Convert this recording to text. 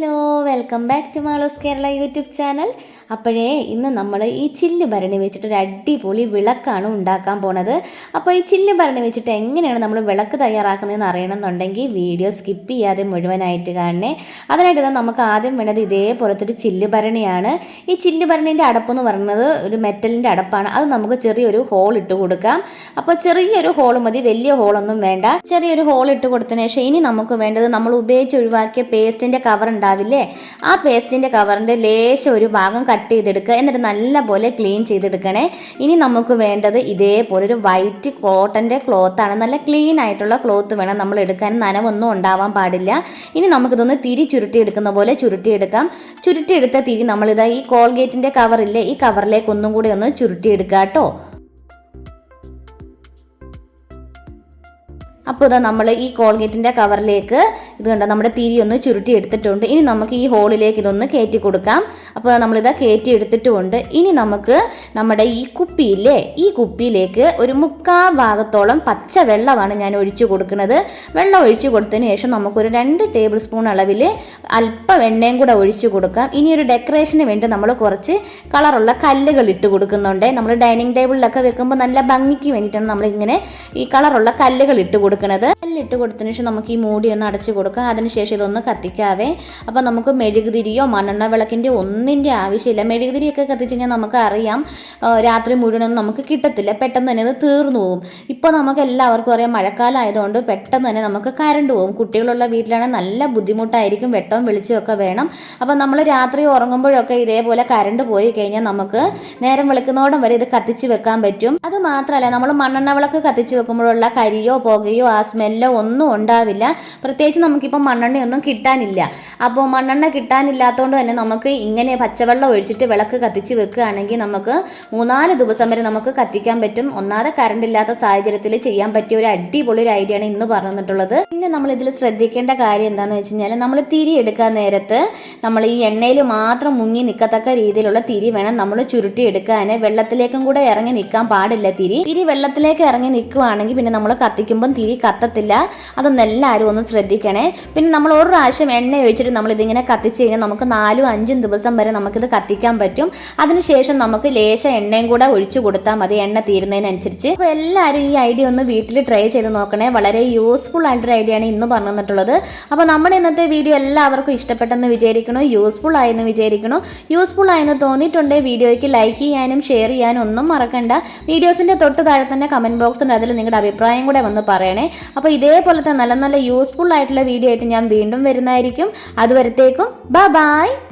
Hasta. Welcome back to Malos Kerala YouTube channel അപ്പോഴേ ഇന്ന് നമ്മൾ ഈ ചില്ല് ഭരണി വെച്ചിട്ട് ഒരു അടിപൊളി വിളക്കാണ് ഉണ്ടാക്കാൻ പോണത്. അപ്പോൾ ഈ ചില്ല് ഭരണി വെച്ചിട്ട് എങ്ങനെയാണ് നമ്മൾ വിളക്ക് തയ്യാറാക്കുന്നതെന്ന് അറിയണമെന്നുണ്ടെങ്കിൽ വീഡിയോ സ്കിപ്പ് ചെയ്യാതെ മുഴുവനായിട്ട് കാണണേ. അതിനായിട്ട് നമുക്ക് ആദ്യം വേണ്ടത് ഇതേപോലത്തെ ഒരു ചില്ല് ഭരണിയാണ്. ഈ ചില്ല് ഭരണീന്റെ അടപ്പെന്ന് പറയുന്നത് ഒരു മെറ്റലിന്റെ അടപ്പാണ്. അത് നമുക്ക് ചെറിയൊരു ഹോൾ ഇട്ട് കൊടുക്കാം. അപ്പോൾ ചെറിയൊരു ഹോൾ മതി വലിയ ഹോളൊന്നും വേണ്ട. ചെറിയൊരു ഹോൾ ഇട്ട് കൊടുത്തതിന് ശേഷം ഇനി നമുക്ക് വേണ്ടത് നമ്മൾ ഉപയോഗിച്ച് ഒഴിവാക്കിയ പേസ്റ്റിന്റെ കവർ ഉണ്ടാവില്ലേ? ആ പേസ്റ്റിന്റെ കവറിന്റെ ലേശം ഒരു ഭാഗം കട്ട് ചെയ്തെടുക്കുക. എന്നിട്ട് നല്ലപോലെ ക്ലീൻ ചെയ്തെടുക്കണേ. ഇനി നമുക്ക് വേണ്ടത് ഇതേപോലെ ഒരു വൈറ്റ് കോട്ടന്റെ ക്ലോത്താണ് നല്ല ക്ലീൻ ആയിട്ടുള്ള ക്ലോത്ത് വേണം നമ്മൾ എടുക്കാൻ. നനവൊന്നും ഉണ്ടാവാൻ പാടില്ല. ഇനി നമുക്കിതൊന്ന് തിരി ചുരുട്ടിയെടുക്കുന്ന പോലെ ചുരുട്ടിയെടുക്കാം. ചുരുട്ടിയെടുത്ത തിരി നമ്മളിതാ ഈ കോൾഗേറ്റിന്റെ കവറില്ലേ ഈ കവറിലേക്ക് ഒന്നും കൂടി ഒന്ന് ചുരുട്ടിയെടുക്കുക കേട്ടോ അപ്പോൾ ഇതാ നമ്മൾ ഈ കോൾഗേറ്റിന്റെ കവറിലേക്ക് ഇത് കണ്ടോ നമ്മുടെ തിരി ഒന്ന് ചുരുട്ടി എടുത്തിട്ടുണ്ട്. ഇനി നമുക്ക് ഈ ഹോളിലേക്ക് ഇതൊന്ന് കയറ്റി കൊടുക്കാം. അപ്പോൾ നമ്മളിതാ കയറ്റി എടുത്തിട്ടുമുണ്ട്. ഇനി നമുക്ക് നമ്മുടെ ഈ കുപ്പിയില്ലേ ഈ കുപ്പിയിലേക്ക് ഒരു മുക്കാ ഭാഗത്തോളം പച്ച വെള്ളമാണ് ഞാൻ ഒഴിച്ചു കൊടുക്കുന്നത്. വെള്ളം ഒഴിച്ചു കൊടുത്തതിന് ശേഷം നമുക്കൊരു രണ്ട് ടേബിൾ സ്പൂൺ അളവിൽ അല്പം എണ്ണയും കൂടെ ഒഴിച്ചു കൊടുക്കാം. ഇനി ഒരു ഡെക്കറേഷന് വേണ്ടി നമ്മൾ കുറച്ച് കളറുള്ള കല്ലുകൾ ഇട്ട് കൊടുക്കുന്നുണ്ട്. നമ്മൾ ഡൈനിങ് ടേബിളിലൊക്കെ വെക്കുമ്പോൾ നല്ല ഭംഗിക്ക് വേണ്ടിയിട്ടാണ് നമ്മളിങ്ങനെ ഈ കളറുള്ള കല്ലുകൾ ഇട്ട് കൊടുക്കുന്നത്. കല്ലിട്ട് കൊടുത്തതിന് ശേഷം നമുക്ക് ഈ മൂടി ഒന്ന് അടച്ചു കൊടുക്കാം. അതിനുശേഷം ഇതൊന്ന് കത്തിക്കാവേ. അപ്പോൾ നമുക്ക് മെഴുകുതിരിയോ മണ്ണെണ്ണ വിളക്കിന്റെ ഒന്നിന്റെ ആവശ്യമില്ല. മെഴുകുതിരിയൊക്കെ കത്തിച്ച് കഴിഞ്ഞാൽ നമുക്ക് അറിയാം രാത്രി മുഴുവനൊന്നും നമുക്ക് കിട്ടത്തില്ല. പെട്ടെന്ന് തന്നെ അത് തീർന്നു പോകും. ഇപ്പോൾ നമുക്ക് എല്ലാവർക്കും അറിയാം മഴക്കാലം ആയതുകൊണ്ട് പെട്ടെന്ന് തന്നെ നമുക്ക് കരണ്ട് പോകും. കുട്ടികളുള്ള വീട്ടിലാണെങ്കിൽ നല്ല ബുദ്ധിമുട്ടായിരിക്കും. വെട്ടവും വെളിച്ചവും ഒക്കെ വേണം. അപ്പോൾ നമ്മൾ രാത്രി ഉറങ്ങുമ്പോഴൊക്കെ ഇതേപോലെ കരണ്ട് പോയി കഴിഞ്ഞാൽ നമുക്ക് നേരം വെളുക്കുന്നോടം വരെ ഇത് കത്തിച്ച് വെക്കാൻ പറ്റും. അത് മാത്രമല്ല നമ്മൾ മണ്ണെണ്ണ വിളക്ക് കത്തിച്ച് വെക്കുമ്പോഴുള്ള കരിയോ പുകയോ ആ സ്മെല്ലോ ഒന്നും ഉണ്ടാവില്ല. പ്രത്യേകിച്ച് നമുക്കിപ്പോൾ മണ്ണെണ്ണയൊന്നും കിട്ടാനില്ല. അപ്പോൾ മണ്ണെണ്ണ കിട്ടാനില്ലാത്തതുകൊണ്ട് തന്നെ നമുക്ക് ഇങ്ങനെ പച്ചവെള്ളം ഒഴിച്ചിട്ട് വിളക്ക് കത്തിച്ച് വെക്കുകയാണെങ്കിൽ നമുക്ക് മൂന്നാൽ ദിവസം വരെ നമുക്ക് കത്തിക്കാൻ പറ്റും. ഒന്നാതെ കറണ്ട് ഇല്ലാത്ത സാഹചര്യത്തിൽ ചെയ്യാൻ പറ്റിയ ഒരു അടിപൊളി ഒരു ഐഡിയ ആണ് ഇന്ന് പറഞ്ഞിട്ടുള്ളത്. പിന്നെ നമ്മൾ ഇതിൽ ശ്രദ്ധിക്കേണ്ട കാര്യം എന്താണെന്ന് വെച്ച് കഴിഞ്ഞാൽ നമ്മൾ തിരി എടുക്കാൻ നേരത്ത് നമ്മൾ ഈ എണ്ണയിൽ മാത്രം മുങ്ങി നിൽക്കത്തക്ക രീതിയിലുള്ള തിരി വേണം നമ്മൾ ചുരുട്ടി എടുക്കാൻ വെള്ളത്തിലേക്കും കൂടെ ഇറങ്ങി നിൽക്കാൻ പാടില്ല തിരി. തിരി വെള്ളത്തിലേക്ക് ഇറങ്ങി നിൽക്കുവാണെങ്കിൽ പിന്നെ നമ്മൾ കത്തിക്കുമ്പം തിരി കത്തത്തില്ല. അതൊന്നും എല്ലാവരും ഒന്ന് ശ്രദ്ധിക്കണേ. പിന്നെ നമ്മൾ ഒരു പ്രാവശ്യം എണ്ണ ഒഴിച്ചിട്ട് നമ്മൾ ഇതിങ്ങനെ കത്തിച്ച് കഴിഞ്ഞാൽ നമുക്ക് നാലും അഞ്ചും ദിവസം വരെ നമുക്കിത് കത്തിക്കാൻ പറ്റും. അതിനുശേഷം നമുക്ക് ലേശ എണ്ണയും കൂടെ ഒഴിച്ചു കൊടുത്താൽ മതി. എണ്ണ തീരുന്നതിനനുസരിച്ച്. അപ്പോൾ എല്ലാവരും ഈ ഐഡിയ ഒന്ന് വീട്ടിൽ ട്രൈ ചെയ്ത് നോക്കണേ. വളരെ യൂസ്ഫുൾ ആയിട്ടൊരു ഐഡിയ ആണ് ഇന്ന് പറഞ്ഞു തന്നിട്ടുള്ളത്. അപ്പോൾ നമ്മുടെ ഇന്നത്തെ വീഡിയോ എല്ലാവർക്കും ഇഷ്ടപ്പെട്ടെന്ന് വിചാരിക്കണു യൂസ്ഫുൾ ആയെന്ന് വിചാരിക്കണു യൂസ്ഫുൾ ആയെന്ന് തോന്നിയിട്ടുണ്ടെങ്കിൽ വീഡിയോയ്ക്ക് ലൈക്ക് ചെയ്യാനും ഷെയർ ചെയ്യാനും ഒന്നും മറക്കണ്ട. വീഡിയോസിന്റെ തൊട്ട് താഴെ തന്നെ കമന്റ് ബോക്സ് ഉണ്ട്. അതിൽ നിങ്ങളുടെ അഭിപ്രായം കൂടെ വന്ന് പറയണേ. അപ്പോൾ ഇതേപോലത്തെ നല്ല നല്ല യൂസ്ഫുൾ ആയിട്ടുള്ള വീഡിയോ ആയിട്ട് ഞാൻ വീണ്ടും വരുന്നതായിരിക്കും. അതുവരത്തേക്കും ബൈ ബൈ